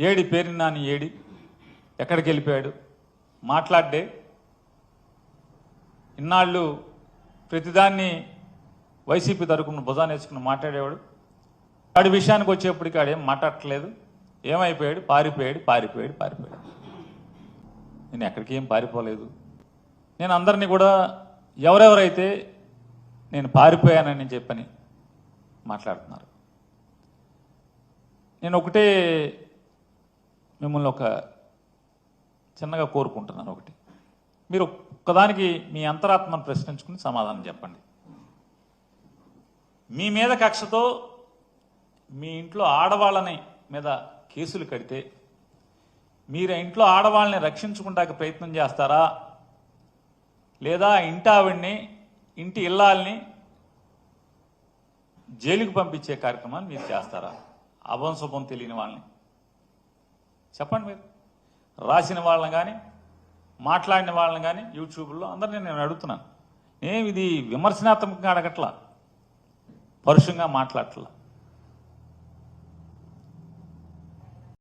AD పేరు Nani AD? ఎక్కడికి వెళ్ళిపోయాడు? మాట్లాడే ఇన్నాళ్ళు ప్రతిదాన్ని వైసీపీ తరఫున భుజాన్ని వేసుకుని మాట్లాడేవాడు. వాడి విషయానికి వచ్చేప్పటికి ఆడేం మాట్లాడట్లేదు. ఏమైపోయాడు? పారిపోయాడు పారిపోయాడు పారిపోయాడు. నేను ఎక్కడికి ఏం పారిపోలేదు. నేను అందరినీ కూడా ఎవరెవరైతే నేను పారిపోయానని చెప్పని మాట్లాడుతున్నారు. నేను ఒకటే మిమ్మల్ని ఒక చిన్నగా కోరుకుంటున్నాను ఒకటి. మీరు ఒక్కదానికి మీ అంతరాత్మను ప్రశ్నించుకుని సమాధానం చెప్పండి. మీ మీద కక్షతో మీ ఇంట్లో ఆడవాళ్ళని మీద కేసులు కడితే మీరు ఇంట్లో ఆడవాళ్ళని రక్షించుకుంటానికి ప్రయత్నం చేస్తారా? లేదా ఇంటి ఆవిడ్ని ఇంటి ఇల్లాల్ని జైలుకు పంపించే కార్యక్రమాన్ని మీరు చేస్తారా? అభం శుభం తెలియని వాళ్ళని. చెప్పండి మీరు. రాసిన వాళ్ళని కానీ మాట్లాడిన వాళ్ళని కానీ యూట్యూబ్లో అందరినీ నేను అడుగుతున్నాను. నేను ఇది విమర్శనాత్మకంగా అడగట్లా? పరుషంగా మాట్లాడట్లా?